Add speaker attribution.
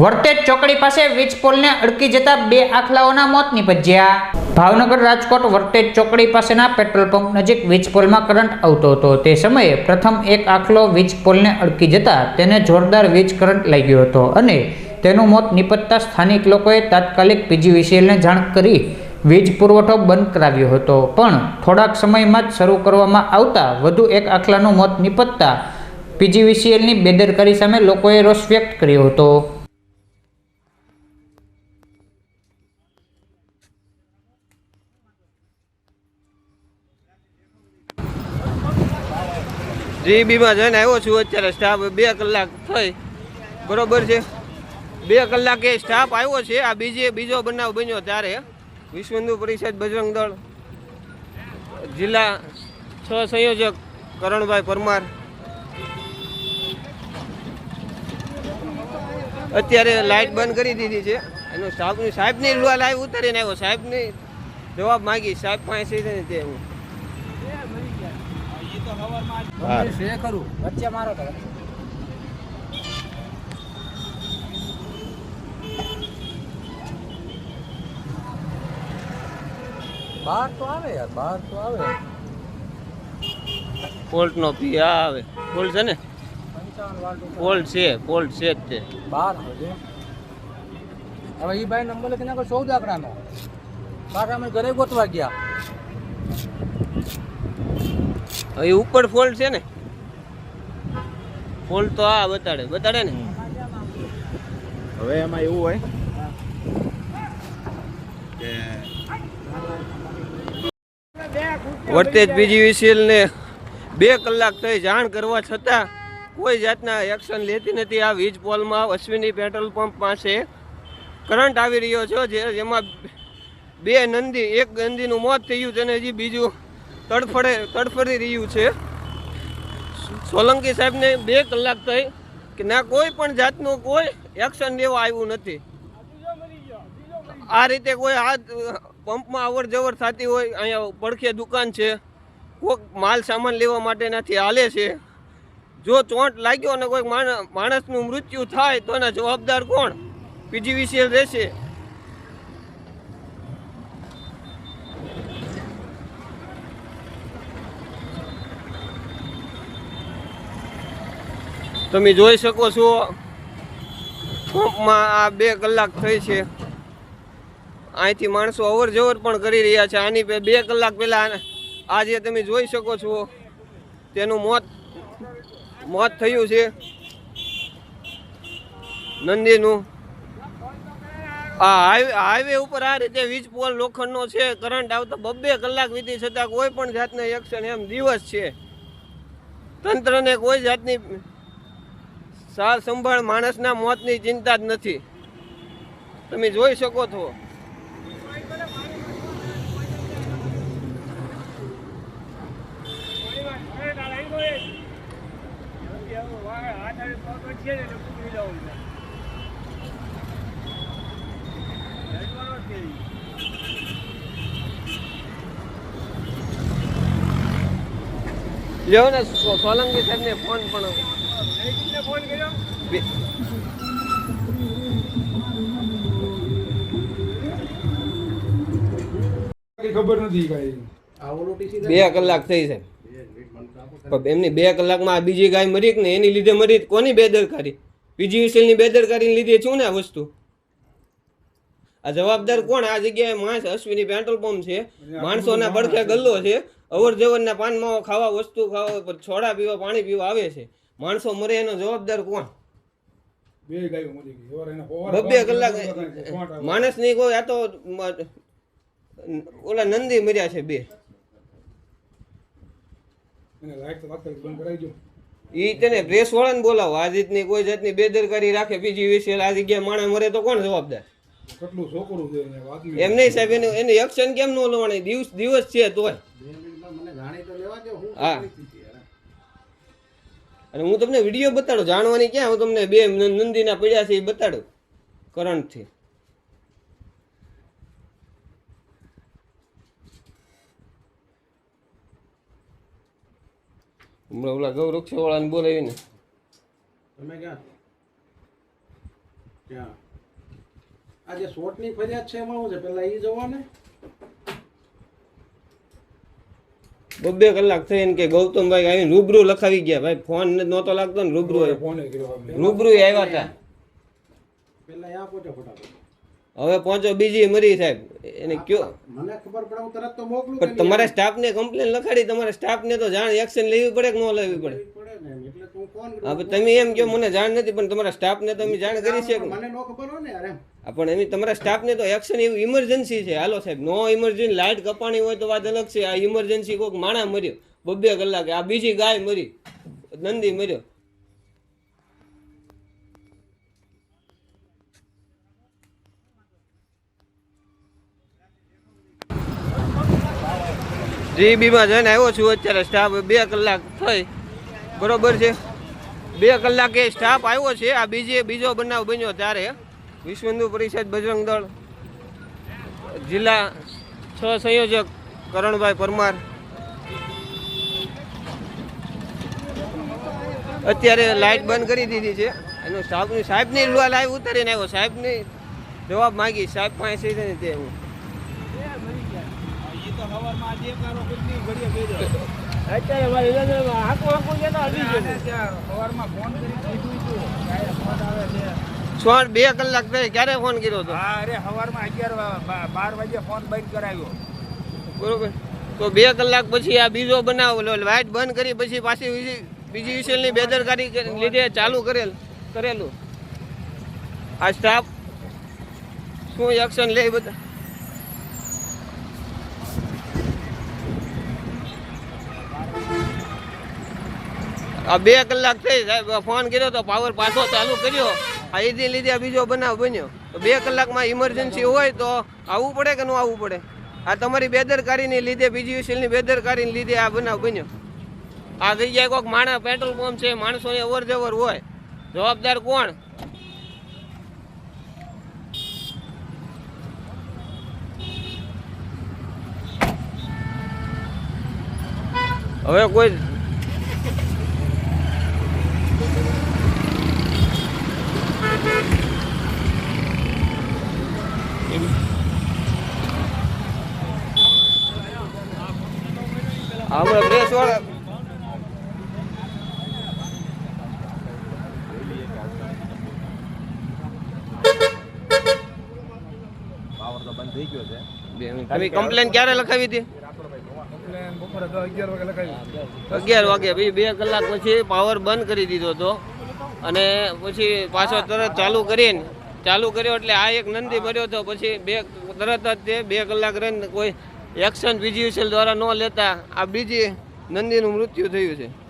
Speaker 1: વર્તેજ ચોકડી પાસે વીજ પોલને અડકી જતા બે આખલાઓના મોત નીપજ્યા. ભાવનગર રાજકોટ વર્તેજ ચોકડી પાસેના પેટ્રોલ પંપ નજીક વીજ પોલમાં કરંટ આવતો હતો. તે સમયે પ્રથમ એક આખલો વીજ પોલને અડકી જતા તેને જોરદાર વીજ કરંટ લાગ્યો હતો અને તેનું મોત નીપજતા સ્થાનિક લોકોએ તાત્કાલિક પીજીવીસીએલને જાણ કરી વીજ પુરવઠો બંધ કરાવ્યો હતો. પણ થોડાક સમયમાં જ શરૂ કરવામાં આવતા વધુ એક આખલાનું મોત નીપજતા પીજીવીસીએલની બેદરકારી સામે લોકોએ રોષ વ્યક્ત કર્યો હતો.
Speaker 2: જીબીમાં જઈને આવ્યો છું અત્યારે સ્ટાફ બે કલાક થઈ. બરોબર છે? બે કલાકે સ્ટાફ આવ્યો છે. આ બીજે બીજો બનાવ બન્યો ત્યારે. વિશ્વ હિન્દુ પરિષદ બજરંગ દળ જિલ્લા છ સંયોજક કરણભાઈ પરમાર. અત્યારે લાઇટ બંધ કરી દીધી છે. એનો સ્ટાફની સાહેબની લાઈવ ઉતારીને આવ્યો. સાહેબની જવાબ માંગી. સાહેબ પાસે તે હા.
Speaker 3: છે ખરું. વચ્ચે મારો તો બહાર તો આવે યાર બહાર તો આવે.
Speaker 2: ફોલ્ટનો પી આ આવે. ફોલ્ટ છે ને? ફોલ્ટ છે ફોલ્ટ છે જ તે
Speaker 3: બહાર આવે. હવે એ ભાઈ નંબર લખી નાખો ચૌદ આંકડાનો. બાર અમે ઘરે ગોતવા ગયા.
Speaker 2: હવે ઉપર ફોલ્ટ છે ને. ફોલ્ટ તો આ બતાડે બતાડે ને.
Speaker 4: હવે એમાં એવું હોય કે
Speaker 2: વર્તેજ પીજીવીસીએલ ને બે કલાક થઈ જાણ કરવા છતાં કોઈ જાતના એક્શન લેતી નથી. આ વીજ પોલમાં અશ્વિની પેટ્રોલ પંપ પાસે કરંટ આવી રહ્યો છે જે જેમાં બે નંદી એક નંદીનું મોત થયું છે અને હજી બીજું તડફડે તડફડી રહ્યું છે. સોલંકી સાહેબને બે કલાક થઈ કે ના કોઈ પણ જાતનું કોઈ એક્શન લેવા આવ્યું નથી. આ રીતે કોઈ આ પંપમાં અવર જવર થતી હોય, અહીંયા પડખે દુકાન છે. કોઈક માલ સામાન લેવા માટે નથી હાલે છે. જો ચોંટ લાગ્યો અને કોઈ માણ- માણસનું મૃત્યુ થાય તો એના જવાબદાર કોણ? પીજીવીસીએલ રહેશે. તમે જોઈ શકો છો પંપમાં આ બે કલાક થઈ છે. અહીંથી માણસો અવર જવર પણ કરી રહ્યા છે. આની બે કલાક પહેલાં આ જે તમે જોઈ શકો છો, તેનું મોત મોત થયું છે. નંદીનું. આ હાઈવે ઉપર આ રીતે વીજ પોલ લોખંડનો છે, કરંટ આવતા બબ્બે કલાક વીતી છતાં કોઈ પણ જાતનો એક્શન એમ દિવસ છે. તંત્રને કોઈ જાતની સાર સંભાળ માણસના મોતની ચિંતા જ નથી. તમે જોઈ શકો છો. લ્યો ને સોલંકી સાહેબને ફોન પણ
Speaker 5: ખબર નથી કઈ.
Speaker 2: બે કલાક થઈ છે. એમની બે કલાકમાં આ બીજી ગાય મરી કે ને એની લીધે મરી કોની બેદરકારી? બીજી વિશેલની બેદરકારી લીધે છું ને આ વસ્તુ? આ જવાબદાર કોણ? આ જગ્યાએ માણસ અશ્વિની પેટ્રોલ પંપ છે. માણસોના પડખે ગલ્લો છે. અવર જવરના પાનમાં ખાવા વસ્તુ ખાવા છોડા પીવા પાણી પીવા આવે છે. માણસો મરે એનો જવાબદાર કોણ?
Speaker 5: બે ગાયો મરી ગઈ. સવારે એના ફવારા
Speaker 2: બબ્બે કલાક માણસની કોઈ આ તો ઓલા નંદી મર્યા છે બે. ઈ તને પ્રેસ વાળાને બોલાવો. આ રીતની કોઈ જાતની બેદરકારી રાખે. બીજી વિશે આ જગ્યાએ માણસ મરે તો કોણ જવાબદાર?
Speaker 5: કેટલું છોકરું છે એને આદમી
Speaker 2: એમ નહીં સાહેબ એનું એનું એક્શન કેમ ન લેવાની? દિવસ દિવસ છે તોય. હા અને હું તમને વીડિયો બતાડું, જાણવાની ક્યાં? હું તમને બે નંદીના પડ્યા છે એ બતાડું, કરંટથી. હમણાં ઓલા ગૌરક્ષ વાળાને બોલાવીને.
Speaker 4: તમે ક્યાં?
Speaker 6: ક્યાં? આ જે શોર્ટની ફરિયાદ છે એમાં શું છે? પેલા એ જોવા ને
Speaker 2: બબ્બે કલાક થઈ ને કે ગૌતમભાઈ આવીને રૂબરૂ લખાવી ગયા. ભાઈ ફોન નહોતો લાગતો ને રૂબરૂ. આવ્યો.
Speaker 5: ફોને કર્યો
Speaker 2: રૂબરૂ આવ્યા હતા. હવે પહોંચો બીજી મરી સાહેબ. એને કયો?
Speaker 6: મને ખબર પડે હું તરત તો મોકલું
Speaker 2: પણ તમારા સ્ટાફને કમ્પ્લેન લખાડી તમારા સ્ટાફને તો જાણ એક્શન લેવી પડે કે ન લેવી પડે?
Speaker 6: ને
Speaker 2: હવે તમે એમ કહો મને જાણ નથી પણ તમારા સ્ટાફને તમે જાણ કરી છે
Speaker 6: મને નો ખબર હોય ને યાર
Speaker 2: પણ એમ તમારા સ્ટાફને તો એક્શન એવું ઇમરજન્સી છે. હાલો સાહેબ નો ઇમરજન્સી લાઇટ કપાણી હોય તો વાત અલગ છે. આ ઇમરજન્સી કોઈક માણા મર્યો બબ્બે કલાકે. આ બીજી ગાય મરી નંદી મર્યો. જીબીમાં જઈને આવ્યો છું. અત્યારે સ્ટાફ બે કલાક થઈ. બરોબર છે? બે કલાકે સ્ટાફ આવ્યો છે. આ બીજે બીજો બનાવ બન્યો ત્યારે વિશ્વ હિન્દુ પરિષદ બજરંગ દળ જિલ્લા છ સંયોજક કરણભાઈ પરમાર. અત્યારે લાઇટ બંધ કરી દીધી છે. એનો સ્ટાફની સાહેબની લાઈવ ઉતારીને આવ્યો. સાહેબની જવાબ માંગી. સાહેબ પાસે છે ને તે હું.
Speaker 5: સવારમાં
Speaker 2: છોડ બે કલાક થઈ. ક્યારે ફોન કર્યો હતો
Speaker 5: અરે સવારમાં અગિયાર બાર વાગે ફોન બંધ કરાવ્યો
Speaker 2: બરોબર. તો બે કલાક પછી આ બીજો બનાવ લાઇટ બંધ કરી પછી પાછી બીજી બીજી વિશેની બેદરકારી લીધે ચાલુ કરેલ કરેલું. આ સ્ટાફ શું એક્શન લે બધા? આ બે કલાક થઈ સાહેબ ફોન કર્યો તો પાવર પાછો ચાલુ કર્યો. આ એથી લીધે બીજો બનાવ બન્યો. બે કલાકમાં ઇમરજન્સી હોય તો આવવું પડે કે ન આવવું પડે? આ તમારી બેદરકારીને લીધે, બીજી વિશેની બેદરકારીને લીધે આ બનાવ બન્યો. આ જગ્યાએ કોઈક માણસ પેટ્રોલ પંપ છે માણસોની અવર જવર હોય. જવાબદાર કોણ? હવે કોઈ
Speaker 4: છે.
Speaker 2: તમે કમ્પ્લેન ક્યારે લખાવી હતી?
Speaker 5: અગિયાર વાગે લખાવી.
Speaker 2: અગિયાર વાગે. પછી બે કલાક પછી પાવર બંધ કરી દીધો હતો. અને પછી પાછો તરત ચાલુ કરીને ચાલુ કર્યો એટલે આ એક નંદી ભર્યો હતો. પછી બે તરત જ તે બે કલાક રહીને કોઈ એક્શન બીજી દ્વારા ન લેતા. આ બીજી નંદીનું મૃત્યુ થયું છે.